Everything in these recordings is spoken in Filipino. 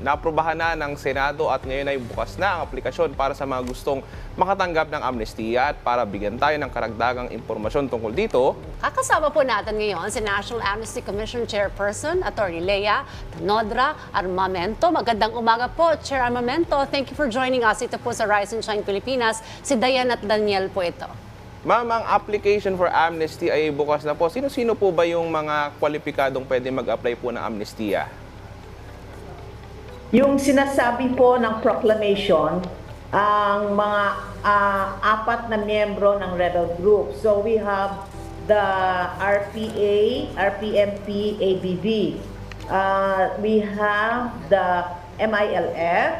Naprobahan na ng Senado at ngayon ay bukas na ang aplikasyon para sa mga gustong makatanggap ng amnestiya at para bigyan tayo ng karagdagang impormasyon tungkol dito, Kakasama po natin ngayon si National Amnesty Commission Chairperson, Attorney Lea Tanodra Armamento. Magandang umaga po, Chair Armamento. Thank you for joining us. Ito po sa Rise and Shine Pilipinas. Si Dayan at Daniel po ito. Ma'am, ang application for amnesty ay bukas na po. Sino-sino po ba yung mga kwalipikadong pwede mag-apply po ng amnestiya? Yung sinasabi po ng proclamation, ang mga ah, apat na miyembro ng rebel group. So we have the RPA, RPMP, ABB. Uh, we have the MILF,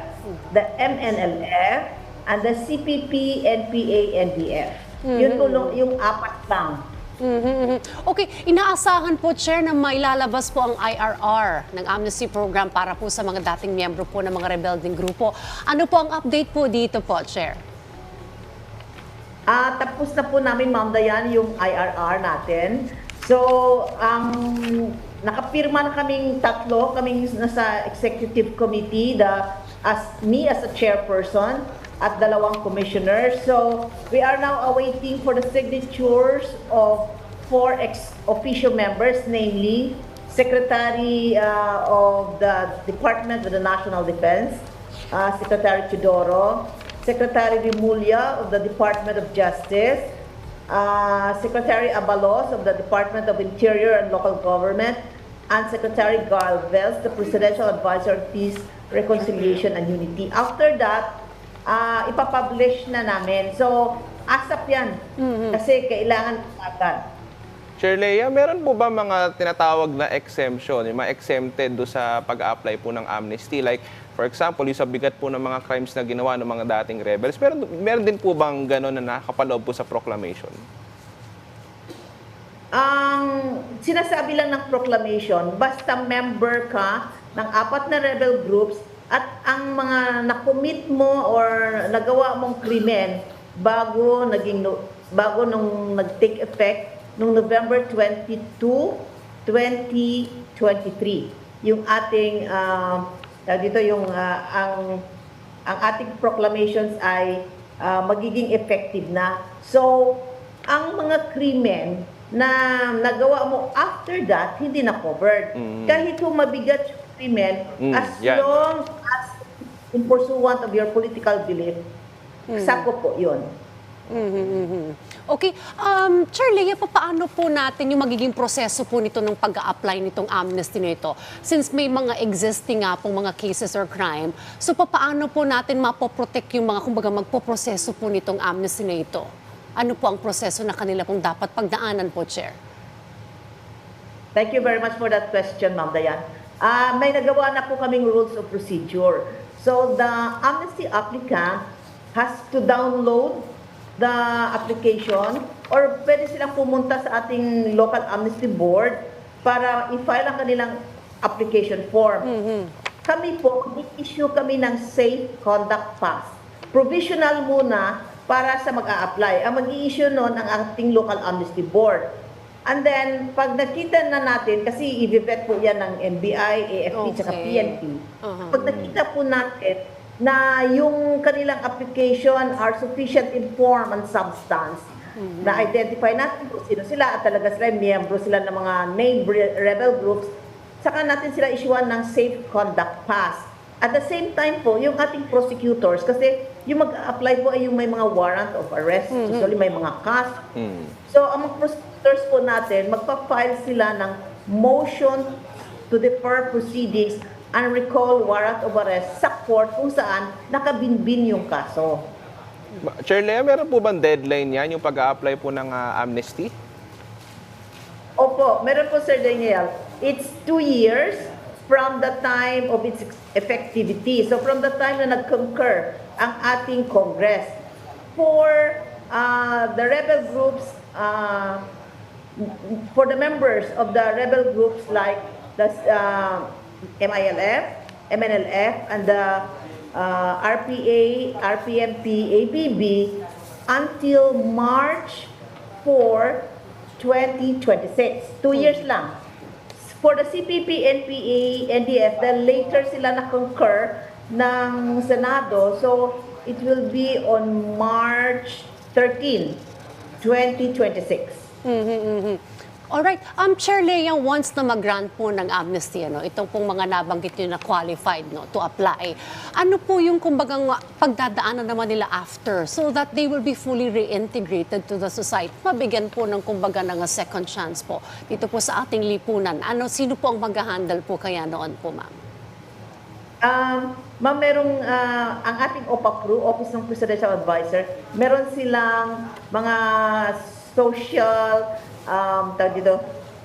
the MNLF, and the CPP, NPA, NDF. Yun po lo- yung apat lang. Mhm, mhm. Okay, inaasahan po, Chair, na mailalabas po ang IRR ng Amnesty Program para po sa mga dating miyembro po ng mga rebelding grupo. Ano po ang update po dito po, Chair? Ah, tapos na po namin, Ma'am Dayan, yung IRR natin. So, ang nakapirma na kaming tatlo, kaming nasa executive committee, the, as me as a chairperson, at dalawang commissioners. So, we are now awaiting for the signatures of four ex-official members, namely Secretary uh, of the Department of the National Defense, uh, Secretary Chidoro, Secretary Rimulya of the Department of Justice, uh, Secretary Abalos of the Department of Interior and Local Government, and Secretary Galvez, the Presidential Advisor on Peace, Reconciliation, and Unity. After that, uh, ipapublish na namin. So, ASAP yan. Kasi kailangan agad. Chair Lea, meron po ba mga tinatawag na exemption, yung mga exempted do sa pag-apply po ng amnesty? Like, for example, yung sa bigat po ng mga crimes na ginawa ng mga dating rebels, meron, meron din po bang gano'n na nakapaloob po sa proclamation? Ang sinasabi lang ng proclamation, basta member ka ng apat na rebel groups at ang mga nakomit mo or nagawa mong krimen bago naging bago nung nag-take effect nung November 22, 2023. Yung ating tawag dito yung ah, ang ang ating proclamations ay ah, magiging effective na. So, ang mga krimen na nagawa mo after that, hindi na covered. Kahit kung mabigat yung krimen, Mm, as yan. long as in pursuant of your political belief, sako po yun. Mhm, mhm. Okay, um, Chair Lea, pa- paano po natin yung magiging proseso po nito ng pag-a-apply nitong amnesty nito? Since may mga existing nga pong mga cases or crime, so pa- paano po natin mapoprotect yung mga, kumbaga, magpoproseso po nitong amnesty na ito? Ano po ang proseso na kanila pong dapat pagdaanan po, Chair? Thank you very much for that question, Ma'am Dayan. Ah, may nagawa na po kaming rules of procedure. So the amnesty applicant has to download the application or pwede silang pumunta sa ating local amnesty board para i-file ang kanilang application form. Kami po, i-issue kami ng Safe Conduct Pass. Provisional muna para sa mag-a-apply. Ang mag-i-issue noon ang ating local amnesty board. And then, pag nakita na natin, kasi i-vet po yan ng NBI, AFP, tsaka Okay. PNP. Uh-huh. Pag nakita po natin na yung kanilang application are sufficient in form and substance, na identify natin kung sino sila at talaga sila, miyembro sila ng mga named re- rebel groups, saka natin sila issuean ng safe conduct pass. At the same time po, yung ating prosecutors, kasi yung mag-apply po ay yung may mga warrant of arrest, usually may mga cast, Mm. So, ang mga prosecutors po natin, magpa-file sila ng motion to defer proceedings and recall warrant of arrest sa court kung saan nakabinbin yung kaso. Chair Lea, meron po bang deadline yan, yung pag-apply po ng ah, amnesty? Opo, meron po Sir Daniel. It's two years from the time of its effectivity. So from the time na nag-concur ang ating Congress. For uh, the rebel groups, uh, for the members of the rebel groups like the uh, MILF, MNLF, and the uh, RPA, RPMP, ABB until March 4, 2026. Two years lang. for the CPP, NPA, NDF, then later sila na-concur ng Senado. So, it will be on March 13, 2026. Alright, um, Chair Lea, once na mag-grant po ng amnesty, ano, itong pong mga nabanggit nyo na qualified no, to apply, ano po yung kumbagang pagdadaanan naman nila after so that they will be fully reintegrated to the society? Mabigyan po ng kumbaga ng second chance po dito po sa ating lipunan. Ano, sino po ang mag-handle po kaya noon po, ma'am? Um, ma'am, merong ah, ang ating OPAPRO, Office ng Presidential Advisor, meron silang mga social um, tawag dito,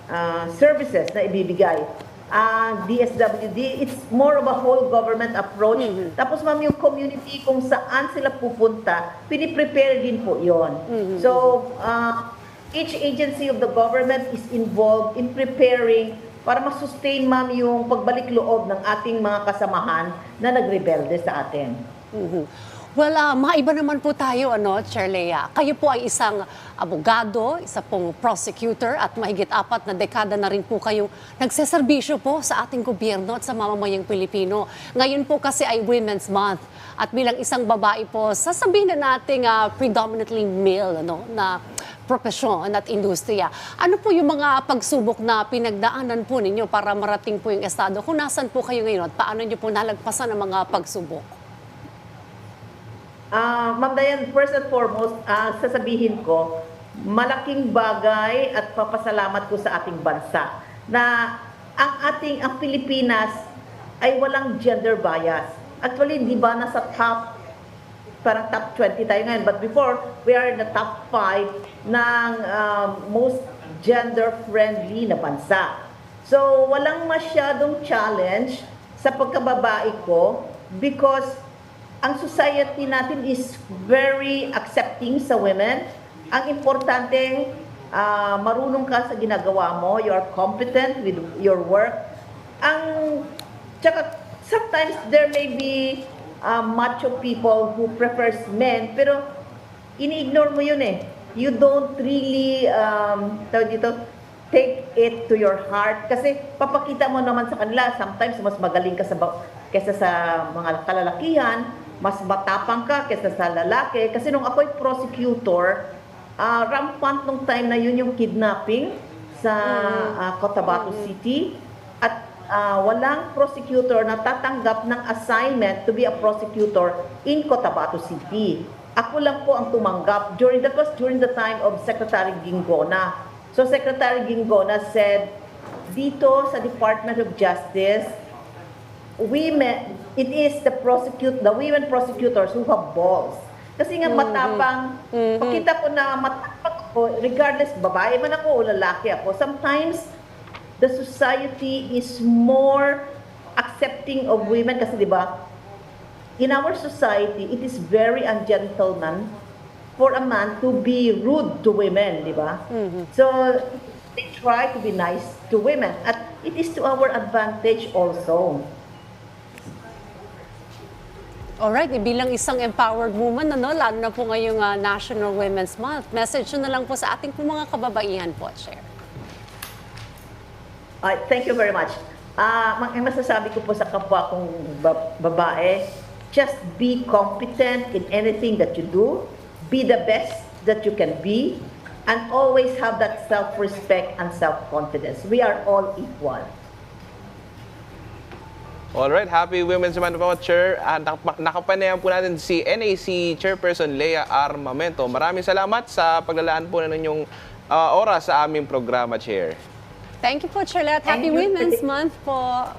ah, services na ibibigay. Ang DSWD, it's more of a whole government approach. Tapos ma'am, yung community kung saan sila pupunta, piniprepare din po yon. So, ah, each agency of the government is involved in preparing para masustain ma'am yung pagbalik loob ng ating mga kasamahan na nagrebelde sa atin. Mhm. Well, ah, maiba naman po tayo, ano, Chair Lea. Kayo po ay isang abogado, isa pong prosecutor at mahigit apat na dekada na rin po kayong nagseserbisyo po sa ating gobyerno at sa mamamayang Pilipino. Ngayon po kasi ay Women's Month at bilang isang babae po, sasabihin na natin ah, predominantly male ano, na profesyon at industriya. Ano po yung mga pagsubok na pinagdaanan po ninyo para marating po yung estado? Kung nasan po kayo ngayon at paano nyo po nalagpasan ang mga pagsubok? Ah, Ma'am Dayan, first and foremost, ah, sasabihin ko, malaking bagay at papasalamat ko sa ating bansa na ang ating, ang Pilipinas ay walang gender bias. Actually, di ba nasa top, parang top 20 tayo ngayon, but before, we are in the top 5 ng ah, most gender-friendly na bansa. So, walang masyadong challenge sa pagkababae ko because ang society natin is very accepting sa women. Ang importante, ah, marunong ka sa ginagawa mo, you are competent with your work. Ang, tsaka, sometimes there may be ah, macho people who prefers men, pero ini-ignore mo yun eh. You don't really, um, tawag dito, take it to your heart. Kasi papakita mo naman sa kanila, sometimes mas magaling ka sa, kesa sa mga kalalakihan, mas matapang ka kesa sa lalaki. Kasi nung ako'y prosecutor, ah, rampant nung time na yun yung kidnapping sa ah, Cotabato City. At ah, walang prosecutor na tatanggap ng assignment to be a prosecutor in Cotabato City. Ako lang po ang tumanggap during that was during the time of Secretary Gingona. So Secretary Gingona said dito sa Department of Justice women, it is the prosecute, the women prosecutors who have balls. Kasi nga matapang, pakita ko na matapang ako, regardless babae man ako o lalaki ako, sometimes the society is more accepting of women kasi di ba, in our society, it is very ungentleman for a man to be rude to women, di ba? So, they try to be nice to women. At it is to our advantage also. Alright, eh, bilang isang empowered woman, ano, lalo na po ngayong ah, National Women's Month, message na lang po sa ating po mga kababaihan po, Chair. Ay, thank you very much. Ah, uh, ang masasabi ko po sa kapwa kong ba- babae, just be competent in anything that you do, be the best that you can be, and always have that self-respect and self-confidence. We are all equal. Alright, happy Women's Month po, Chair. Uh, nakapanayan po natin si NAC Chairperson Lea Armamento. Maraming salamat sa paglalaan po na ninyong uh, oras sa aming programa, Chair. Thank you po, Chair Let. Happy. Women's Month po.